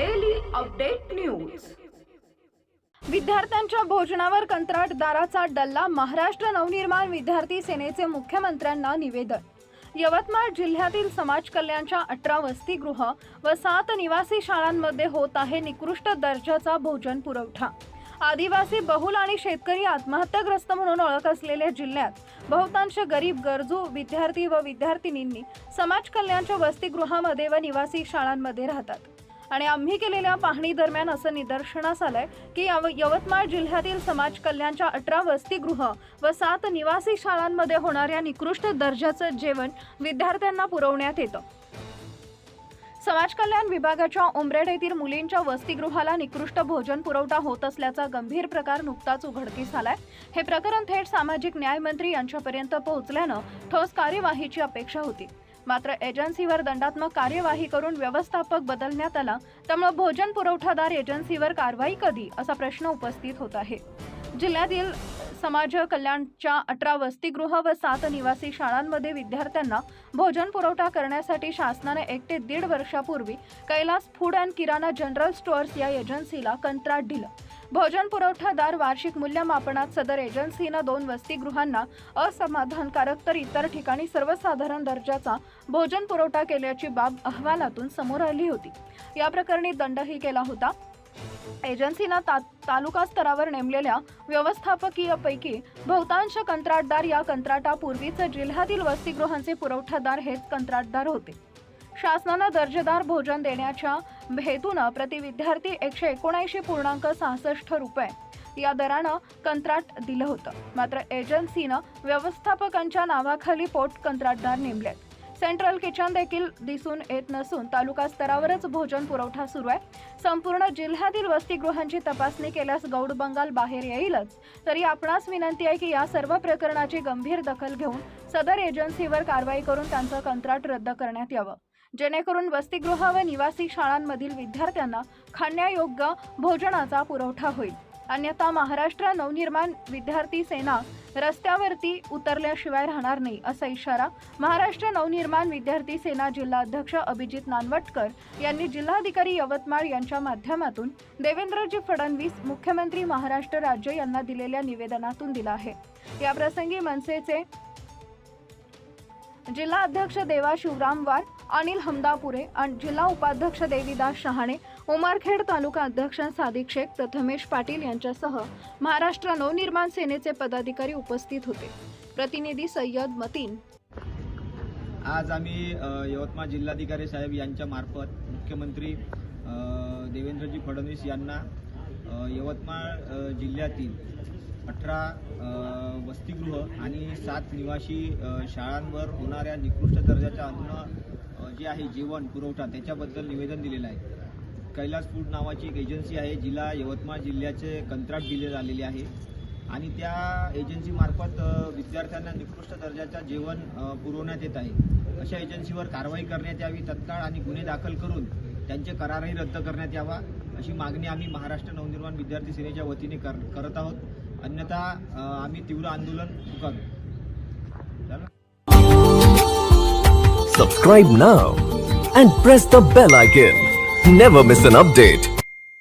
Update news विद्यार्थ्यांच्या भोजनावर कंत्राटदाराचा डल्ला महाराष्ट्र नवनिर्माण विद्यार्थी सेनेचे मुख्यमंत्र्यांना निवेदन. यवतमाळ जिल्ह्यातील समाज कल्याणच्या अठरा वसतिगृह व सात निवासी शाळांमध्ये होत आहे निकृष्ट दर्जाचा भोजन पुरवठा. आदिवासी बहुल आणि शेतकरी आत्महत्याग्रस्त म्हणून ओळख असलेल्या जिल्ह्यात बहुतांश गरीब गरजू विद्यार्थी व विद्यार्थिनींनी समाज कल्याणच्या वसतिगृहामध्ये व निवासी शाळांमध्ये राहतात. आणि आम्ही केलेल्या पाहणी दरम्यान असं निदर्शनास आलंय की यवतमाळ जिल्ह्यातील समाज कल्याणच्या अठरा वसतिगृह व सात निवासी शाळांमध्ये होणाऱ्या निकृष्ट दर्जाचं जेवण विद्यार्थ्यांना पुरवण्यात येतं. समाज कल्याण विभागाच्या उमरेड येथील मुलींच्या वसतिगृहाला निकृष्ट भोजन पुरवठा होत असल्याचा गंभीर प्रकार नुकताच उघडकीस आलाय. हे प्रकरण थेट सामाजिक न्याय मंत्री यांच्यापर्यंत पोहोचल्यानं ठोस कार्यवाहीची अपेक्षा होती. मात्र एजन्सीवर दंडात्मक कार्यवाही करून व्यवस्थापक बदलण्यात आला त्यामुळे भोजन पुरवठादार एजन्सीवर कारवाई कधी असा प्रश्न उपस्थित होत आहे. जिल्ह्यातील समाज कल्याणच्या अठरा वसतिगृह व सात निवासी शाळांमध्ये विद्यार्थ्यांना भोजन पुरवठा करण्यासाठी शासनाने एक ते दीड वर्षापूर्वी कैलास फूड अँड किराणा जनरल स्टोअर्स या एजन्सीला कंत्राट दिलं. भोजन पुरवठादार वार्षिक मूल्यमापनात सदर एजन्सीनं दोन वसतिगृहांना असमाधानकारक तर इतर ठिकाणी सर्वसाधारण दर्जाचा भोजन पुरवठा केल्याची बाब अहवालातून समोर आली होती. या प्रकरणी दंडही केला होता. एजन्सीनं ता तालुका स्तरावर नेमलेल्या व्यवस्थापकीयपैकी बहुतांश कंत्राटदार या कंत्राटापूर्वीच जिल्ह्यातील वसतिगृहांचे पुरवठादार हेच कंत्राटदार होते. शासनानं दर्जेदार भोजन देण्याच्या हेतूनं प्रति विद्यार्थी एकशे एकोणऐंशी पूर्णांक सहासष्ट रुपये. या दरानं कंत्राट दिलं होतं. मात्र एजन्सीनं व्यवस्थापकांच्या नावाखाली पोट कंत्राटदार नेमलेत. सेंट्रल किचन देखील दिसून येत नसून तालुका स्तरावरच भोजन पुरवठा सुरू आहे. संपूर्ण जिल्ह्यातील वसतिगृहांची तपासणी केल्यास गौड बंगाल बाहेर येईलच. तरी आपणास विनंती आहे की या सर्व प्रकरणाची गंभीर दखल घेऊन सदर एजन्सीवर कारवाई करून त्यांचं कंत्राट रद्द करण्यात यावं. जेणेकरून वसतिगृह व निवासी शाळांमधील विद्यार्थ्यांना खाण्यायोग्य भोजनाचा पुरवठा होईल. अन्यथा महाराष्ट्र नवनिर्माण विद्यार्थी सेना रस्त्यावरती उतरल्याशिवाय राहणार नाही असा इशारा महाराष्ट्र नवनिर्माण विद्यार्थी सेना जिल्हा अध्यक्ष अभिजित नानवटकर यांनी जिल्हाधिकारी यवतमाळ यांच्या माध्यमातून देवेंद्रजी फडणवीस मुख्यमंत्री महाराष्ट्र राज्य यांना दिलेल्या निवेदनातून दिला आहे. याप्रसंगी मनसेचे जिल्हा अध्यक्ष देवा शिवराम वार अनिल हमदापुरे आणि जिल्हा उपाध्यक्ष देवीदास शहाणे उमरखेड तालुका अध्यक्ष सादिक शेख प्रथमेश पाटील यांच्यासह महाराष्ट्र नवनिर्माण सेनेचे पदाधिकारी उपस्थित होते. प्रतिनिधी सय्यद मतीन. आज आम्ही यवतमाळ जिल्हाधिकारी साहेब यांच्या मार्फत मुख्यमंत्री देवेंद्रजी फडणवीस यांना यवतमाळ जिल्ह्यातील अठरा वसतिगृह आणि सात निवासी शाळांवर होणाऱ्या निकृष्ट दर्जाच्या अन्न जे आहे जेवण पुरवठा त्याच्याबद्दल निवेदन दिलेलं आहे. कैलास फूड नावाची एक एजन्सी आहे जिला यवतमाळ जिल्ह्याचे कंत्राट दिले झालेले आहे. आणि त्या एजन्सीमार्फत विद्यार्थ्यांना निकृष्ट दर्जाचं जेवण पुरवण्यात येत आहे. अशा एजन्सीवर कारवाई करण्यात यावी तत्काळ आणि गुन्हे दाखल करून त्यांचे करारही रद्द करण्यात यावा अशी मागणी आम्ही महाराष्ट्र नवनिर्माण विद्यार्थी सेनेच्या वतीने कर करत आहोत. अन्यथा अ, आम्ही तीव्र आंदोलन करू झालं? Subscribe now and press the bell icon. Never miss an update.